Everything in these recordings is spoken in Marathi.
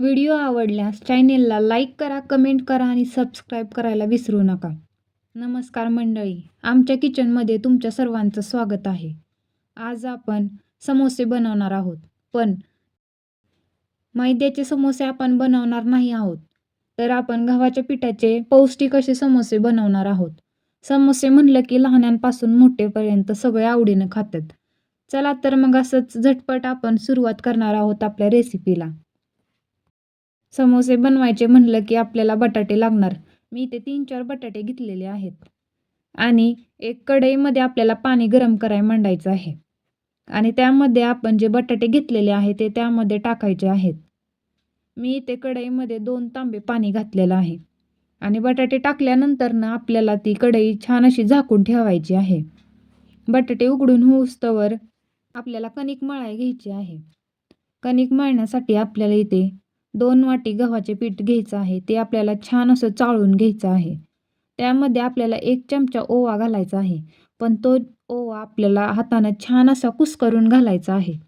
व्हिडिओ आवडल्यास चॅनेलला लाईक करा कमेंट करा आणि सबस्क्राईब करायला विसरू नका. नमस्कार मंडळी आमच्या किचनमध्ये तुमच्या सर्वांचं स्वागत आहे. आज आपण समोसे बनवणार आहोत पण मैद्याचे समोसे आपण बनवणार नाही आहोत. तर आपण गव्हाच्या पिठाचे पौष्टिक असे समोसे बनवणार आहोत. समोसे म्हणलं की लहानांपासून मोठेपर्यंत सगळे आवडीनं खातात. चला तर मग असंच झटपट आपण सुरुवात करणार आहोत आपल्या रेसिपीला समोसे बनवायचे म्हणलं की आपल्याला बटाटे लागणार. मी इथे तीन चार बटाटे घेतलेले आहेत. आणि एक कढईमध्ये आपल्याला पाणी गरम कराय मांडायचं आहे. आणि त्यामध्ये आपण जे बटाटे घेतलेले आहे ते त्यामध्ये टाकायचे आहेत. मी इथे कढईमध्ये दोन तांबे पाणी घातलेलं आहे. आणि बटाटे टाकल्यानंतर ना आपल्याला ती कढई छान अशी झाकून ठेवायची आहे. बटाटे उघडून होऊस्तवर आपल्याला कणिक मळाय घ्यायची आहे. कणिक मळण्यासाठी आपल्याला इथे दोन वाटी गव्हाचे पीठ घ्यायचं आहे. ते आपल्याला छान असं चाळून घ्यायचं आहे. त्यामध्ये आपल्याला एक चमचा ओवा घालायचा आहे. पण तो ओवा आपल्याला हातानं छान असा कुस्करून घालायचा आहे.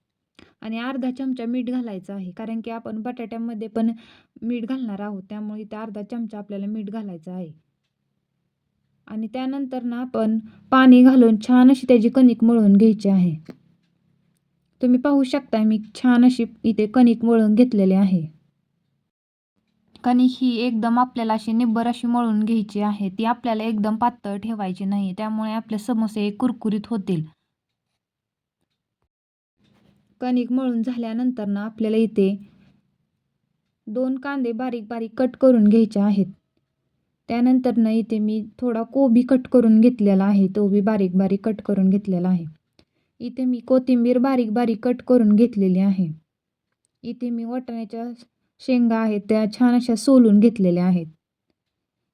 आणि अर्धा चमचा मीठ घालायचं आहे. कारण की आपण बटाट्यामध्ये पण मीठ घालणार आहोत. त्यामुळे इथे अर्धा चमचा आपल्याला मीठ घालायचं आहे. आणि त्यानंतर ना आपण पाणी घालून छान अशी त्याची कणिक मळून घ्यायची आहे. तुम्ही पाहू शकता मी छान अशी इथे कणिक मळून घेतलेली आहे. कणिक ही एकदम आपल्याला अशी निब्बर अशी मळून घ्यायची आहे. ती आपल्याला एकदम पातळ ठेवायची नाही. त्यामुळे आपले समोसे कुरकुरीत होतील. कणिक मळून झाल्यानंतर ना आपल्याला इथे दोन कांदे बारीक बारीक कट करून घ्यायचे आहेत. त्यानंतर ना इथे मी थोडा कोबी कट करून घेतलेला आहे. तो बी बारीक बारीक कट करून घेतलेला आहे. इथे मी कोथिंबीर बारीक बारीक कट करून घेतलेली आहे. इथे मी वाटाण्याच्या शेंगा आहेत त्या छान अशा सोलून घेतलेल्या आहेत.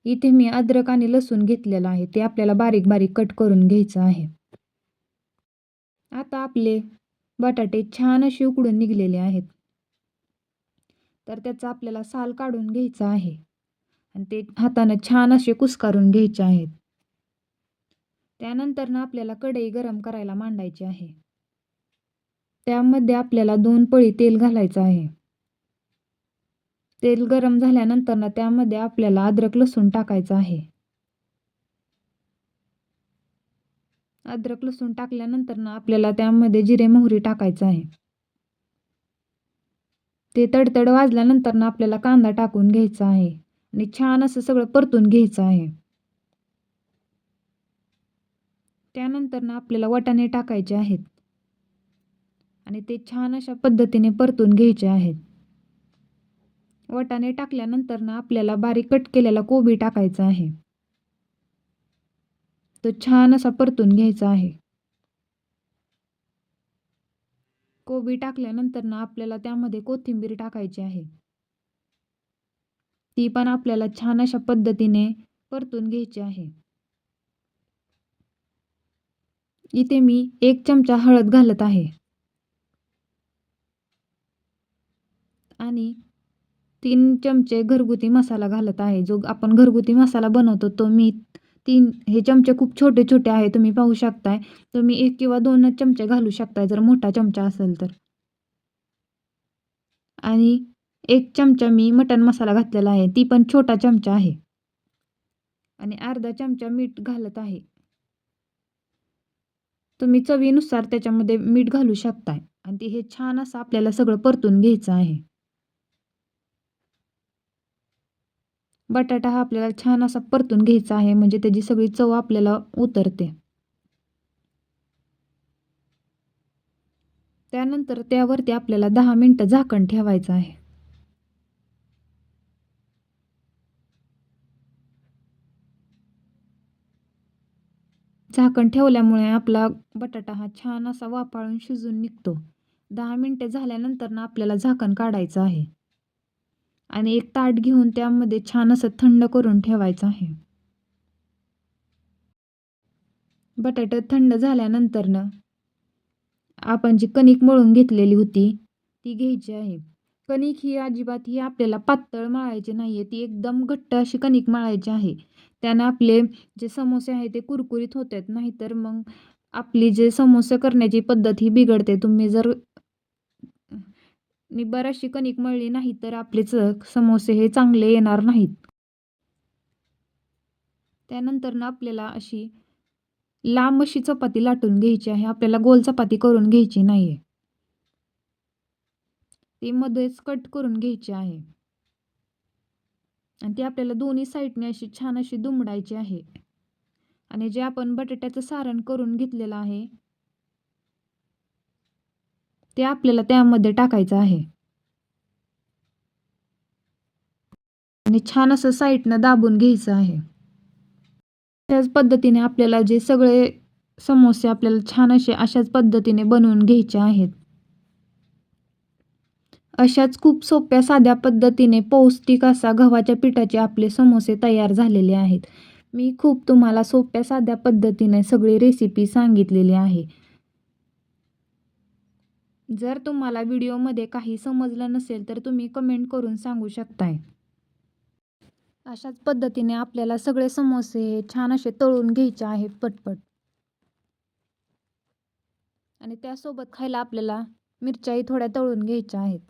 इथे मी अद्रक आणि लसूण घेतलेलं आहे ते आपल्याला बारीक बारीक कट करून घ्यायचं आहे. आता आपले बटाटे छान असे उकडून निघलेले आहेत. तर त्याचा आपल्याला साल काढून घ्यायचा आहे. आणि ते हातानं छान असे कुस्कारून घ्यायचे आहेत. त्यानंतर ना आपल्याला कढई गरम करायला मांडायची आहे. त्यामध्ये आपल्याला दोन पळी तेल घालायचं आहे. तेल गरम झाल्यानंतर ना त्यामध्ये आपल्याला अद्रक लसूण टाकायचं आहे. अद्रक लसूण टाकल्यानंतर ना आपल्याला त्यामध्ये जिरे मोहरी टाकायचं आहे. ते तडतड वाजल्यानंतर ना आपल्याला कांदा टाकून घ्यायचा आहे आणि छान असं सगळं परतून घ्यायचं आहे. त्यानंतर ना आपल्याला वाटाणे टाकायचे आहेत. आणि ते छान अशा पद्धतीने परतून घ्यायचे आहेत. वटाणे टाकल्यानंतर ना आपल्याला बारीक कट केलेला कोबी टाकायचा आहे. तो छान असा परतून घ्यायचा आहे. कोबी टाकल्यानंतर ना आपल्याला त्यामध्ये कोथिंबीर टाकायची आहे. ती पण आपल्याला छान अशा पद्धतीने परतून घ्यायची आहे. इथे मी एक चमचा हळद घालत आहे. आणि तीन चमचे घरगुती मसाला घालत आहे. जो आपण घरगुती मसाला बनवतो तो मी तीन हे चमचे खूप छोटे छोटे आहे तुम्ही पाहू शकताय. तुम्ही एक किंवा दोनच चमचे घालू शकताय जर मोठा चमचा असेल तर. आणि एक चमचा मी मटन मसाला घातलेला आहे ती पण छोटा चमचा आहे. आणि अर्धा चमचा मीठ घालत आहे. तुम्ही चवीनुसार त्याच्यामध्ये मीठ घालू शकताय. आणि ते हे छान असं आपल्याला सगळं परतून घ्यायचं आहे. बटाटा हा आपल्याला छान असा परतून घ्यायचा आहे म्हणजे त्याची सगळी चव आपल्याला उतरते. त्यानंतर त्यावरती आपल्याला दहा मिनटं झाकण ठेवायचं आहे. झाकण ठेवल्यामुळे आपला बटाटा हा छान असा वापाळून शिजून निघतो. दहा मिनटे झाल्यानंतर ना आपल्याला झाकण काढायचं आहे. आणि एक ताट घेऊन त्यामध्ये छान असं थंड करून ठेवायचं आहे. बटाटा थंड झाल्यानंतरनं आपण जी कणिक मळून घेतलेली होती ती घ्यायची आहे. कणिक ही अजिबात ही आपल्याला पातळ मळायची नाही आहे ती एकदम घट्ट अशी कणिक मळायची आहे. त्यानं आपले जे समोसे आहे ते कुरकुरीत होत आहेत नाहीतर मग आपली जे समोसे करण्याची पद्धत ही बिघडते. तुम्ही जर नि बराचशी कणिक मळली नाही तर आपले चक समोसे हे चांगले येणार नाहीत. त्यानंतर ना आपल्याला अशी लांब अशी चपाती लाटून घ्यायची आहे. आपल्याला गोल चपाती करून घ्यायची नाही आहे ती मध्येच कट करून घ्यायची आहे. आणि ती आपल्याला दोन्ही साईडने अशी छान अशी दुमडायची आहे. आणि जे आपण बटाट्याचं सारण करून घेतलेलं आहे ते आपल्याला त्यामध्ये टाकायचं आहे. आणि छान असं साईडनं दाबून घ्यायचं आहे. त्याच पद्धतीने आपल्याला जे सगळे समोसे आपल्याला छान असे अशाच पद्धतीने बनवून घ्यायचे आहेत. अशाच खूप सोप्या साध्या पद्धतीने पौष्टिक असा गव्हाच्या पिठाचे आपले समोसे तयार झालेले आहेत. मी खूप तुम्हाला सोप्या साध्या पद्धतीने सगळी रेसिपी सांगितलेली आहे. जर तुम्हाला व्हिडिओमध्ये काही समजलं नसेल तर तुम्ही कमेंट करून सांगू शकताय. अशाच पद्धतीने आपल्याला सगळे समोसे हे छान असे तळून घ्यायचे आहेत पटपट. आणि त्यासोबत खायला आपल्याला मिरच्याही थोड्या तळून घ्यायच्या आहेत.